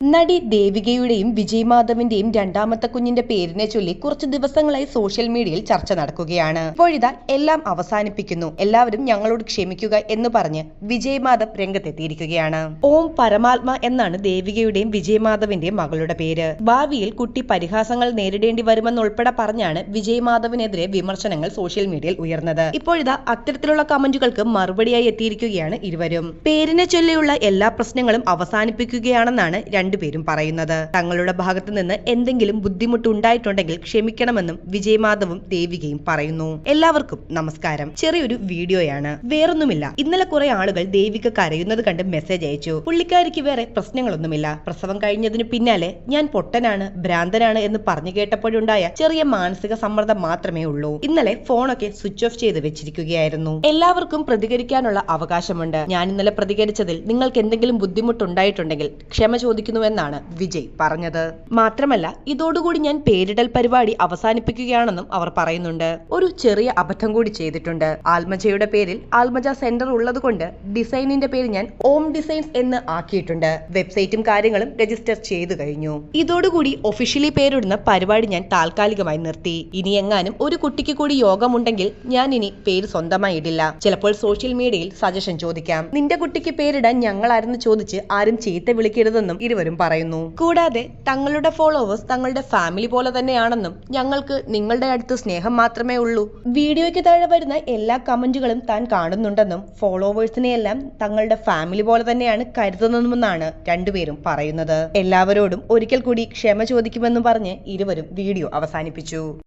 നടി ദേവികയുടെയും വിജയ് മാധവിന്റെയും രണ്ടാമത്തെ കുഞ്ഞിന്റെ പേരിനെ ചൊല്ലി കുറച്ച് ദിവസങ്ങളായി സോഷ്യൽ മീഡിയയിൽ ചർച്ച നടക്കുകയാണ്. ഇപ്പോഴിതാ എല്ലാം അവസാനിപ്പിക്കുന്നു. എല്ലാവരും ഞങ്ങളോട് ക്ഷമിക്കുക എന്ന് പറഞ്ഞ് വിജയ് മാധവ് രംഗത്തെത്തിയിരിക്കുകയാണ്. ഓം പരമാത്മ എന്നാണ് ദേവികയുടെയും വിജയ് മാധവിന്റെയും മകളുടെ പേര്. ഭാവിയിൽ കുട്ടി പരിഹാസങ്ങൾ നേരിടേണ്ടി വരുമെന്നുൾപ്പെടെ പറഞ്ഞാണ് വിജയ് മാധവിനെതിരെ വിമർശനങ്ങൾ സോഷ്യൽ മീഡിയയിൽ ഉയർന്നത്. ഇപ്പോഴിതാ അത്തരത്തിലുള്ള കമന്റുകൾക്ക് മറുപടിയായി എത്തിയിരിക്കുകയാണ് ഇരുവരും. പേരിനെ ചൊല്ലിയുള്ള എല്ലാ പ്രശ്നങ്ങളും അവസാനിപ്പിക്കുകയാണെന്നാണ് രണ്ടുപേരും പറയുന്നത്. തങ്ങളുടെ ഭാഗത്തു നിന്ന് എന്തെങ്കിലും ബുദ്ധിമുട്ട് ഉണ്ടായിട്ടുണ്ടെങ്കിൽ ക്ഷമിക്കണമെന്നും വിജയമാധവും ദേവികയും പറയുന്നു. എല്ലാവർക്കും നമസ്കാരം. ചെറിയൊരു വീഡിയോയാണ്. വേറൊന്നുമില്ല. ഇന്നലെ കുറെ ആളുകൾ ദേവിക കരയുന്നത് കണ്ട് മെസ്സേജ് അയച്ചു. പുള്ളിക്കാരിക്ക് വേറെ പ്രശ്നങ്ങളൊന്നുമില്ല. പ്രസവം കഴിഞ്ഞതിന് പിന്നാലെ ഞാൻ പൊട്ടനാണ് ഭ്രാന്തനാണ് എന്ന് പറഞ്ഞു കേട്ടപ്പോഴുണ്ടായ ചെറിയ മാനസിക സമ്മർദ്ദം മാത്രമേ ഉള്ളൂ. ഇന്നലെ ഫോണൊക്കെ സ്വിച്ച് ഓഫ് ചെയ്ത് വെച്ചിരിക്കുകയായിരുന്നു. എല്ലാവർക്കും പ്രതികരിക്കാനുള്ള അവകാശമുണ്ട്. ഞാൻ ഇന്നലെ പ്രതികരിച്ചതിൽ നിങ്ങൾക്ക് എന്തെങ്കിലും ബുദ്ധിമുട്ടുണ്ടായിട്ടുണ്ടെങ്കിൽ ക്ഷമ ചോദിക്കുന്നുവെന്നാണ് വിജയ് പറഞ്ഞത്. മാത്രമല്ല ഇതോടുകൂടി ഞാൻ പേരിടൽ പരിപാടി അവസാനിപ്പിക്കുകയാണെന്നും അവർ പറയുന്നുണ്ട്. ഒരു ചെറിയ അബദ്ധം കൂടി ചെയ്തിട്ടുണ്ട്. ആൽമജയുടെ പേരിൽ ആൽമജ സെന്റർ ഉള്ളത് കൊണ്ട് ഡിസൈനിന്റെ പേര് ഞാൻ ഓം ഡിസൈൻസ് എന്ന് ആക്കിയിട്ടുണ്ട്. വെബ്സൈറ്റും കാര്യങ്ങളും രജിസ്റ്റർ ചെയ്തു കഴിഞ്ഞു. ഇതോടുകൂടി ഒഫീഷ്യലി പേരിടുന്ന പരിപാടി ഞാൻ താൽക്കാലികമായി നിർത്തി. ഇനി എങ്ങാനും ഒരു കുട്ടിക്ക് കൂടി യോഗമുണ്ടെങ്കിൽ ഞാൻ ഇനി പേര് സ്വന്തമായി ഇടില്ല. ചിലപ്പോൾ സോഷ്യൽ മീഡിയയിൽ സജഷൻ ചോദിക്കാം. നിന്റെ കുട്ടിക്ക് പേരിടാൻ ഞങ്ങളായിരുന്നു ചോദിച്ച് ആരും ചീത്ത വിളിക്കരുതെന്നും ഇരുവരും പറയുന്നു. കൂടാതെ തങ്ങളുടെ ഫോളോവേഴ്സ് തങ്ങളുടെ ഫാമിലി പോലെ തന്നെയാണെന്നും ഞങ്ങൾക്ക് നിങ്ങളുടെ അടുത്ത് സ്നേഹം മാത്രമേ ഉള്ളൂ. വീഡിയോയ്ക്ക് താഴെ വരുന്ന എല്ലാ കമന്റുകളും താൻ കാണുന്നുണ്ടെന്നും ഫോളോവേഴ്സിനെ എല്ലാം തങ്ങളുടെ ഫാമിലി പോലെ തന്നെയാണ് കരുതുന്നതെന്നാണ് രണ്ടുപേരും പറയുന്നത്. എല്ലാവരോടും ഒരിക്കൽ കൂടി ക്ഷമ ചോദിക്കുമെന്നും പറഞ്ഞ് ഇരുവരും വീഡിയോ അവസാനിപ്പിച്ചു.